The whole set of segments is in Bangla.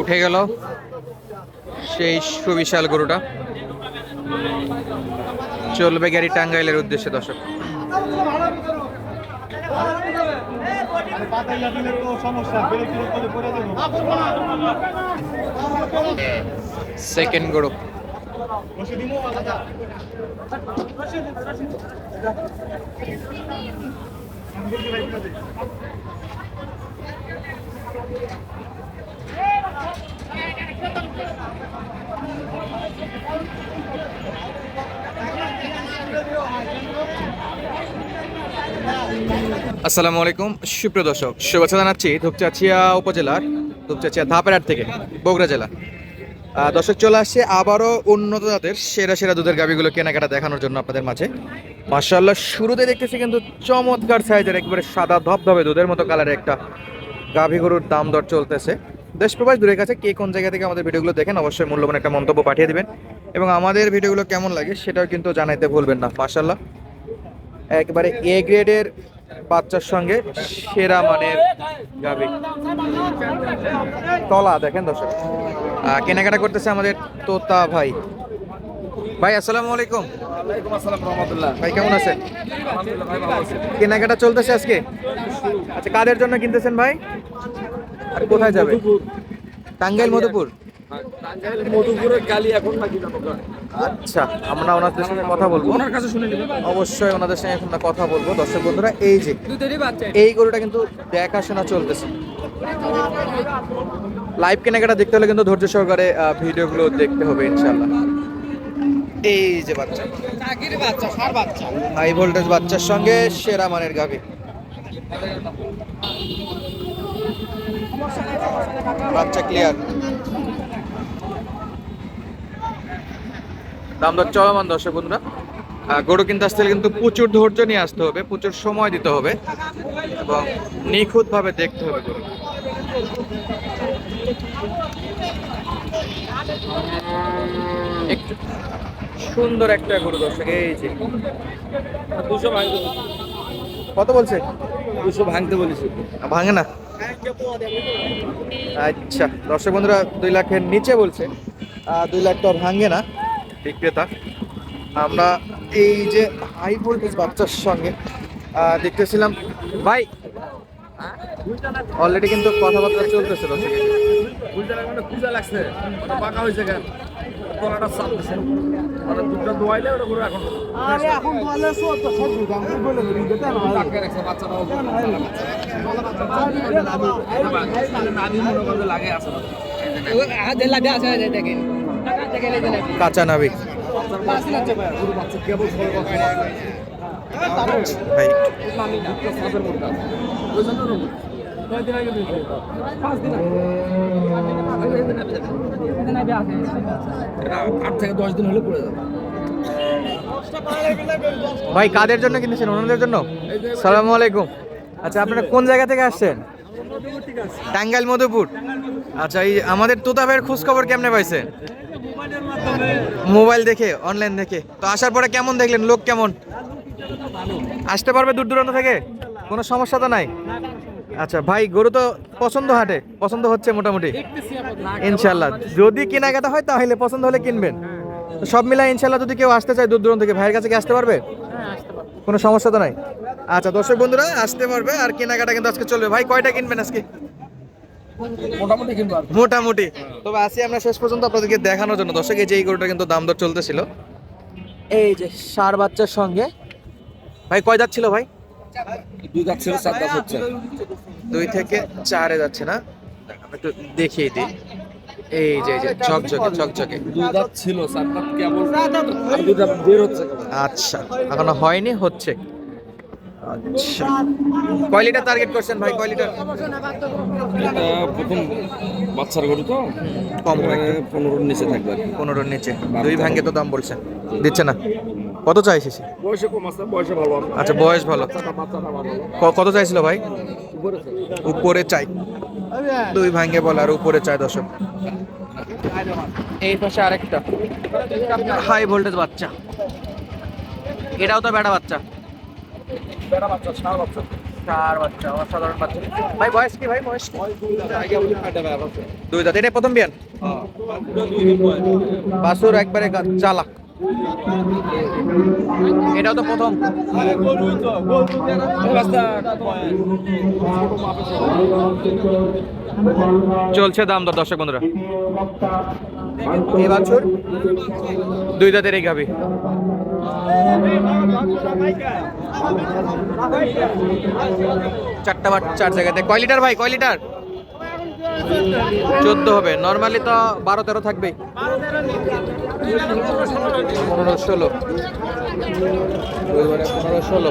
উঠে গেল সেই সুবিশাল গরুটা। চলবে গাড়ি টাঙ্গাইলের উদ্দেশ্যে দর্শক। সেকেন্ড গরু আসসালামু আলাইকুম সুপ্রিয় দর্শক শুভেচ্ছা জানাচ্ছি ধূপচাচিয়া উপজেলার ধূপচাচিয়া ধাপেরহাট থেকে বগুড়া জেলা। দর্শক চলে আসছে আবারও উন্নত জাতের সেরা সেরা দুধের গাবিগুলো কেনাকাটা দেখানোর জন্য আপনাদের মাঝে। মার্শাল্লাহ শুরুতে দেখতেছি কিন্তু চমৎকার সাইজের, একবারে সাদা ধবধবে দুধের মতো কালারের একটা গাভী গরুর দাম দর চলতেছে। দেশ প্রবাস দূরের কাছে, কে কোন জায়গা থেকে আমাদের ভিডিওগুলো দেখেন অবশ্যই মূল্যবান একটা মন্তব্য পাঠিয়ে দিবেন। এবং আমাদের ভিডিওগুলো কেমন লাগে সেটাও কিন্তু জানাইতে ভুলবেন না মার্শাল্লাহ একবারে এ গ্রেডের বাচ্চার সঙ্গে সেরা মানের গাবি তলা, দেখেন দর্শক। কেনাকাটা করতেছে আমাদের তোতা ভাই। ভাই আসসালামু আলাইকুম। ওয়ালাইকুম আসসালাম রহমতুল্লাহ। ভাই কেমন আছেন? আলহামদুলিল্লাহ ভাই ভালো আছি। কেনাকাটা চলতেছে আজকে? আচ্ছা কাদের জন্য কিনতেছেন ভাই? আর কোথায় যাবে? টাঙ্গাইল মধুপুর? আচ্ছা আমরা ওনাদের সঙ্গে কথা বলব। ওনার কাছে শুনে অবশ্যই ওনাদের সঙ্গে এখন কথা বলব। দর্শক বন্ধুরা এই যে এই গরুটা কিন্তু দেখাশোনা চলতেছে। লাইভ কেনাকাটা দেখতে হলে কিন্তু ধৈর্য সহকারে আহ, ভিডিওগুলো দেখতে হবে ইনশাল্লাহ এই যে বাচ্চা। চাকির বাচ্চা সার বাচ্চা। হাই ভোল্টেজ বাচ্চার সঙ্গে সেরা মানের গাভি। বাচ্চা ক্লিয়ার দাম দর চলমান দর্শক বন্ধুরা। গরু কিনতে আসতে কিন্তু প্রচুর ধৈর্য নিয়ে আসতে হবে প্রচুর সময় দিতে হবে এবং নিখুঁতভাবে দেখতে হবে গরু একটু সুন্দর একটা গরু দর্শক এই যে। দুশো ভাঙতে কত বলছে? দুশো ভাঙতে বলেছি। ভাঙে না। আচ্ছা দর্শক বন্ধুরা দুই লাখের নিচে বলছে। দুই লাখ তো ভাঙে না। বিক্রেতা আমরা এই যে হাই ভোল্টেজ বাচ্চার সঙ্গে দেখতেছিলাম। ভাই অলরেডি কিন্তু কথাবার্তা চলতেছে দর্শক বুঝতে লাগবে পূজা লাগছে পাকা হয়েছে কেন তলাটা চাপ দিছে দুধটা দোয়াইলে ওটা করে এখন আরে এখন বলে সব তো সব দুধ আমি বলে দিই যেতে না টাকে রাখছে বাচ্চাটাও নামি মনে করবে লাগে আছে কাঁচা নাবি কেবল আছে? পাঁচ দিন আগে। এটা আট থেকে দশ দিন হলে পড়ে যাবে। ভাই কাদের জন্য কিনেছেন? ওনাদের জন্য? সালাম আলাইকুম। আচ্ছা আপনারা কোন জায়গা থেকে আসছেন? টাঙ্গাইল মধুপুর। আচ্ছা এই আমাদের তোতা ভাইয়ের খোঁজ খবর কেমনে পাইছেন মোবাইল দেখে অনলাইন দেখে। তো আসার পরে কেমন দেখলেন? লোক কেমন? আসতে পারবে দূর দূরান্ত থেকে? কোনো সমস্যা তো নাই? আচ্ছা ভাই গরু তো পছন্দ হাটে। পছন্দ হচ্ছে মোটামুটি। ইনশাল্লাহ যদি কেনাকাটা হয় তাহলে পছন্দ হলে কিনবেন। সব মিলাই ইনশাল্লাহ যদি কেউ আসতে চায় দূর দূরান্ত থেকে ভাইয়ের কাছে কি আসতে পারবে? কোনো সমস্যা তো নাই? আচ্ছা দর্শক বন্ধুরা আসতে পারবে আর কেনাকাটা কিন্তু আজকে চলবে। ভাই কয়টা কিনবেন আজকে? মোটামুটি মোটামুটি। তবে আসি আমরা শেষ পর্যন্ত আপনাদেরকে দেখানোর জন্য। দর্শক এই যে এই গরুটা কিন্তু দাম দর চলতেছিল। এই যে সার বাচ্চার সঙ্গে ভাই কয় যাচ্ছিল ভাই? দুই দাঁত ছিল চার দাঁত হচ্ছে। দুই থেকে চারে যাচ্ছে না? একটু দেখিয়ে দিই। এই যে যে ঝকঝকে ঝকঝকে। দুই দাঁত ছিল চার দাঁত কেবল দুই দাঁত বের হচ্ছে আচ্ছা এখনও হয়নি হচ্ছে। আচ্ছা। কয় লিটার টার্গেট করছেন ভাই কয় লিটার? এটা প্রথম বাচ্চার গরু তো? কম পনেরোর নিচে থাকবে। পনেরোর নিচে। দুই ভাঙ্গে তো দাম বলছেন দিচ্ছে না? কত চাইছে সে? বয়সে কম আছে বয়সে ভালো আচ্ছা বয়স ভালো। কত চাইছিল ভাই? উপরে চাই। দুই ভাঙ্গে বলে আর উপরে চাই দর্শক। এই পাশে আরেকটা। হাই ভোল্টেজ বাচ্চা। এটাও তো বেটা বাচ্চা। বেড়া বাচ্চা ষাঁড় বাচ্চা। চার বাচ্চা অসাধারণ বাচ্চা। ভাই বয়স কি ভাই বয়স দুই দাঁত এটা প্রথম বিয়ান বাসুর একবারে চালাক। এটাও তো প্রথম। চলছে দাম দর দর্শক বন্ধুরা। এই বাছুর দুই দাঁতের এই গাভি। চারটা বার চার জায়গাতে। কয় লিটার ভাই? কয় লিটার? চোদ্দ হবে। নর্মালি তো বারো তেরো থাকবে পনেরো ষোলো। পনেরো ষোলো।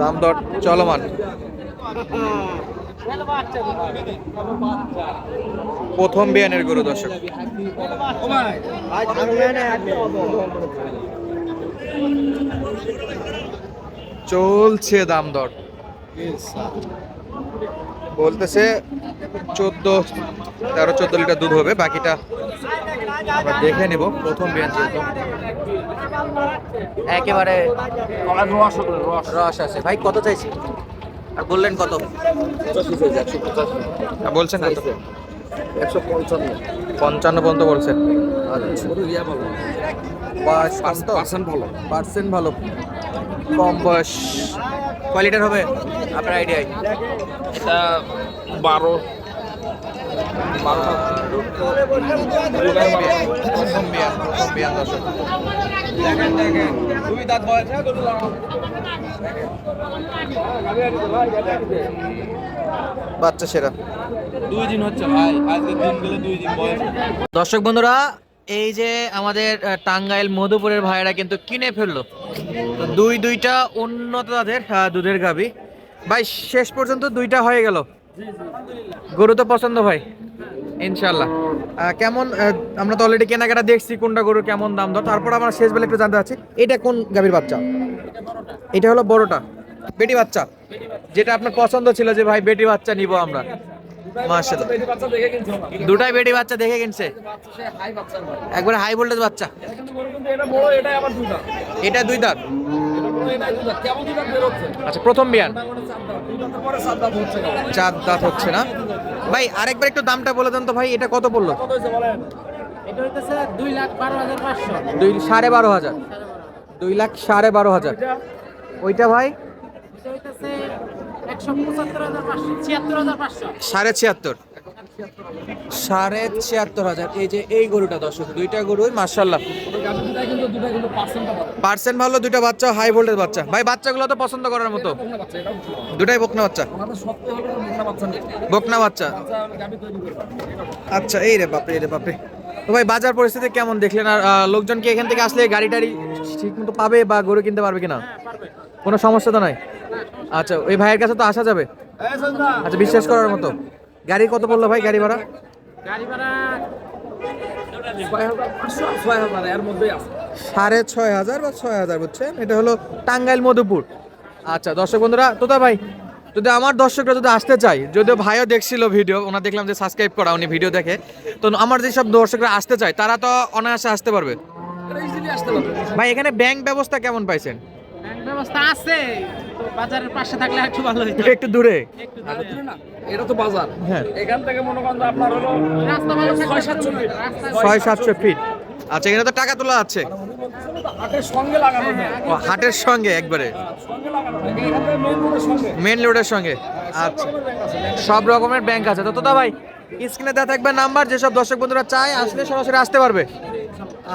দাম দর চলমান। প্রথম বিয়ানের গরু, দর্শক। চলছে দাম দর। বলতেছে চোদ্দ তেরো চোদ্দ লিটার দুধ হবে বাকিটা দেখে নিব প্রথম বিয়ান যেহেতু একেবারে রস রস। আছে। ভাই কত চাইছি? আর বললেন কত? বলছেন কত একশো পঞ্চান্ন পঞ্চান্ন পর্যন্ত বলছেন। পার্সেন্ট ভালো। পার্সেন্ট ভালো। কম বয়স কয় লিটার হবে আপনার আইডিয়ায় এটা বারো। বাচ্চা সেরা। দুই দিন হচ্ছে ভাই আজকে দিন গেলে দুই দিন বয়স। দর্শক বন্ধুরা এই যে আমাদের টাঙ্গাইল মধুপুরের ভাইয়েরা কিন্তু কিনে ফেলল। দুই দুইটা উন্নত তাদের দুধের গাবি ভাই, শেষ পর্যন্ত দুইটা হয়ে গেল। গরু তো পছন্দ ভাই ইনশাল্লাহ কেমন আমরা তো অলরেডি কেনাকাটা দেখছি কোনটা গরু কেমন দাম দর। তারপর আমরা শেষ বেলা একটু জানতে চাচ্ছি, এটা কোন গাভীর বাচ্চা? এটা হলো বড়টা, বেটি বাচ্চা। যেটা আপনার পছন্দ ছিল যে, ভাই, বেটি বাচ্চা নিব আমরা। মাশাআল্লাহ। দুটাই বেটি বাচ্চা দেখে কিনছে। একবারে হাই ভোল্টেজ বাচ্চা। কিন্তু গরু কিন্তু এটা বড় এটাই আবার দুটা এটা দুই দাঁত। আচ্ছা প্রথম বিয়ান চার দাঁত। হচ্ছে। না? ভাই আরেকবার একটু দামটা বলে দেন তো ভাই এটা কত পড়ল? দুই সাড়ে বারো হাজার। দুই লাখ সাড়ে বারো হাজার। ওইটা? ভাই? সাড়ে ছিয়াত্তর। সাড়ে ছিয়াত্তর হাজার। এই যে এই গরুটা দর্শক, দুইটা গরুই মার্শাল্লাহ পার্সেন্ট ভালো, দুইটা বাচ্চা, হাই ভোল্টেজ বাচ্চা। ভাই, বাচ্চাগুলো তো পছন্দ করার মতো। দুটাই বকনা বাচ্চা। বকনা বাচ্চা। আচ্ছা এই রে বাপরে, এই রে বাপরে। তো ভাই, বাজার পরিস্থিতি কেমন দেখলেন? আর লোকজন কি এখান থেকে আসলে গাড়ি টাড়ি ঠিক মতো পাবে বা গরু কিনতে পারবে কিনা? কোনো সমস্যা তো নাই? আচ্ছা ওই ভাইয়ের কাছে তো আসা যাবে? আচ্ছা বিশ্বাস করার মতো। গাড়ি কত পড়ল ভাই গাড়ি ভাড়া? গাড়ি ভাড়া সাড়ে ছয় হাজার বা ছয় হাজার বুঝছেন? এটা হলো টাঙ্গাইল মধুপুর। আচ্ছা দর্শক বন্ধুরা তোতা ভাই যদি আমার দর্শকরা যদি আসতে চাই যদিও ভাইও দেখছিল ভিডিও ওনা দেখলাম যে সাবস্ক্রাইব করা উনি ভিডিও দেখে তো আমার যেসব দর্শকরা আসতে চায় তারা তো অনায়াসে আসতে পারবে। ভাই এখানে ব্যাংক ব্যবস্থা কেমন পাইছেন? ব্যবস্থা আছে। বাজারের পাশে থাকলে একটু ভালো হইতো। একটু দূরে। একটু দূরে। না এটা তো বাজার। হ্যাঁ। এখান থেকে মনে করেন আপনার হলো রাস্তা ভালো থাকলে ছয় সাতশো ফিট। রাস্তা ছয় সাতশো ফিট। আচ্ছা এখানে তো টাকা তোলা আছে। তো হাটের সঙ্গে লাগানো ও হাটের সঙ্গে একবারে। মেইন রোডের সঙ্গে মেন রোডের সঙ্গে। আচ্ছা। সব রকমের ব্যাংক আছে। তো তোতা ভাই স্ক্রিনে দেওয়া থাকবে নাম্বার যেসব দর্শক বন্ধুরা চায় আসলে সরাসরি আসতে পারবে।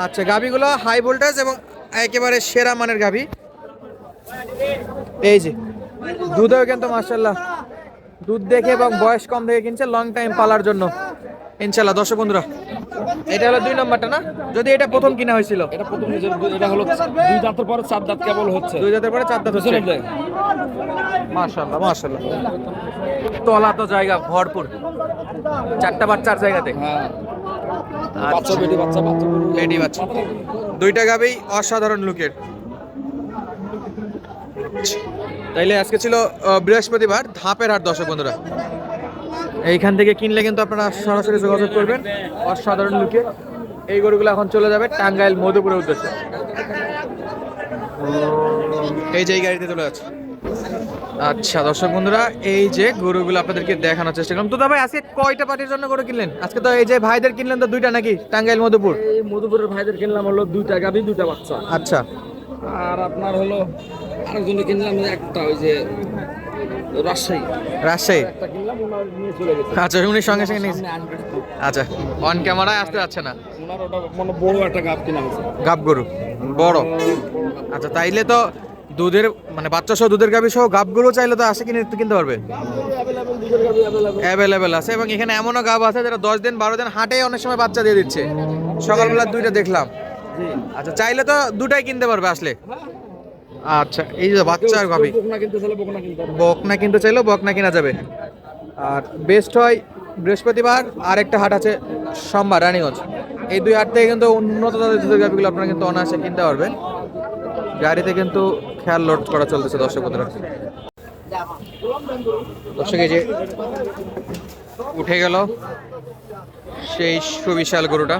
আচ্ছা গাভিগুলো হাই ভোল্টেজ এবং একেবারে সেরা মানের গাভি। এই যে দুধেও কিন্তু মার্শাল্লাহ দুধ দেখে এবং বয়স কম দেখে কিনছে লং টাইম পালার জন্য। ইনশাল্লাহ দর্শক বন্ধুরা এটা হলো দুই নম্বরটা না? যদি এটা প্রথম কিনা হয়েছিল। এটা প্রথম এটা হলো দুই দাঁতের পরে চার দাঁত কেবল হচ্ছে। দুই জাতের পরে চার দাঁত হচ্ছে। মাশাল্লাহ মাশাল্লাহ তলা তো জায়গা ভরপুর। চারটা বাচ্চার জায়গাতে। হ্যাঁ। বাচ্চা বেটি বাচ্চা বাচ্চা। বেডি বাচ্চা। দুইটা গাবেই অসাধারণ লুকের। তাইলে আজকে ছিল বৃহস্পতিবার ধাপের হাট দর্শক বন্ধুরা। এইখান থেকে কিনলে কিন্তু আপনারা সরাসরি যোগাযোগ করবেন অসাধারণ লুকে। এই গরুগুলো এখন চলে যাবে টাঙ্গাইল মধুপুরের উদ্দেশ্যে। এই যে এই গাড়িতে চলে যাচ্ছে। আচ্ছা দর্শক বন্ধুরা এই যে গরুগুলো আপনাদেরকে দেখানোর চেষ্টা করলাম। তো ভাই আজকে কয়টা পার্টির জন্য গরু কিনলেন? আজকে তো এই যে ভাইদের কিনলেন তো দুইটা নাকি টাঙ্গাইল মধুপুর? এই মধুপুরের ভাইদের কিনলাম হলো দুইটা গাভি দুইটা বাচ্চা। আচ্ছা। আর আপনার হলো আরেকজনে কিনলাম একটা ওই যে রাজশাহী। রাজশাহী? আচ্ছা উনি সঙ্গে সঙ্গে নিয়েছে। আচ্ছা অন ক্যামেরায় আসতে যাচ্ছে না? ওনার ওটা মানে বড় একটা গাভ কিনা হয়েছে। গাব গরু বড়। আচ্ছা তাইলে তো দুধের মানে বাচ্চা সহ দুধের গাবি সহ গাব গরু চাইলে তো আসে কিনে কিনতে পারবে। অ্যাভেলেবেল গাভি আছে এবং এখানে এমনও গাব আছে যারা দশ দিন বারো দিন হাটে অনেক সময় বাচ্চা দিয়ে দিচ্ছে। সকালবেলা দুইটা দেখলাম। আচ্ছা চাইলে তো দুটাই কিনতে পারবে আসলে। আচ্ছা এই যে বাচ্চার গাবি বকনা কিনতে চাইলেও বকনা কিনা যাবে। আর বেস্ট হয় বৃহস্পতিবার আর একটা হাট আছে সোমবার রানীগঞ্জ। এই দুই হাট থেকে কিন্তু উন্নত জাতের গাভিগুলো আপনারা কিন্তু অনায়াসে কিনতে পারবেন। গাড়িতে কিন্তু খেয়াল লোড করা চলতেছে দর্শক বন্ধুরা দর্শক এই যে উঠে গেল সেই সুবিশাল গরুটা।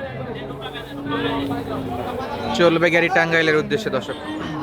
চলবে গাড়ি টাঙ্গাইলের উদ্দেশ্যে দর্শক।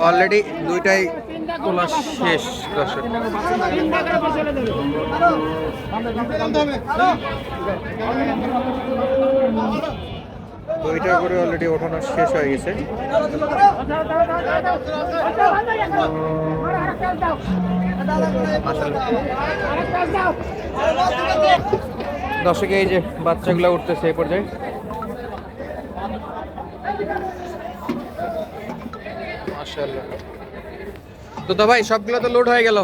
অলরেডি দুইটাই তোলা শেষ দর্শক দুইটা করে অলরেডি ওঠানো শেষ হয়ে গেছে দর্শক এই যে বাচ্চাগুলো উঠতেছে এই পর্যায়ে। তো তো ভাই সবগুলো তো লোড হয়ে গেল?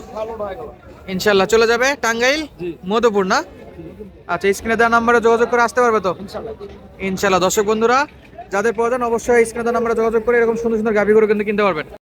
ইনশাল্লাহ চলে যাবে টাঙ্গাইল মধুপুর না? আচ্ছা স্ক্রিনে দেওয়া নাম্বারে যোগাযোগ করে আসতে পারবে তো? ইনশাল্লাহ দর্শক বন্ধুরা যাদের প্রয়োজন অবশ্যই স্ক্রিনে দেওয়া নাম্বারে যোগাযোগ করে এরকম সুন্দর সুন্দর গাভিগুলো কিন্তু কিনতে পারবেন।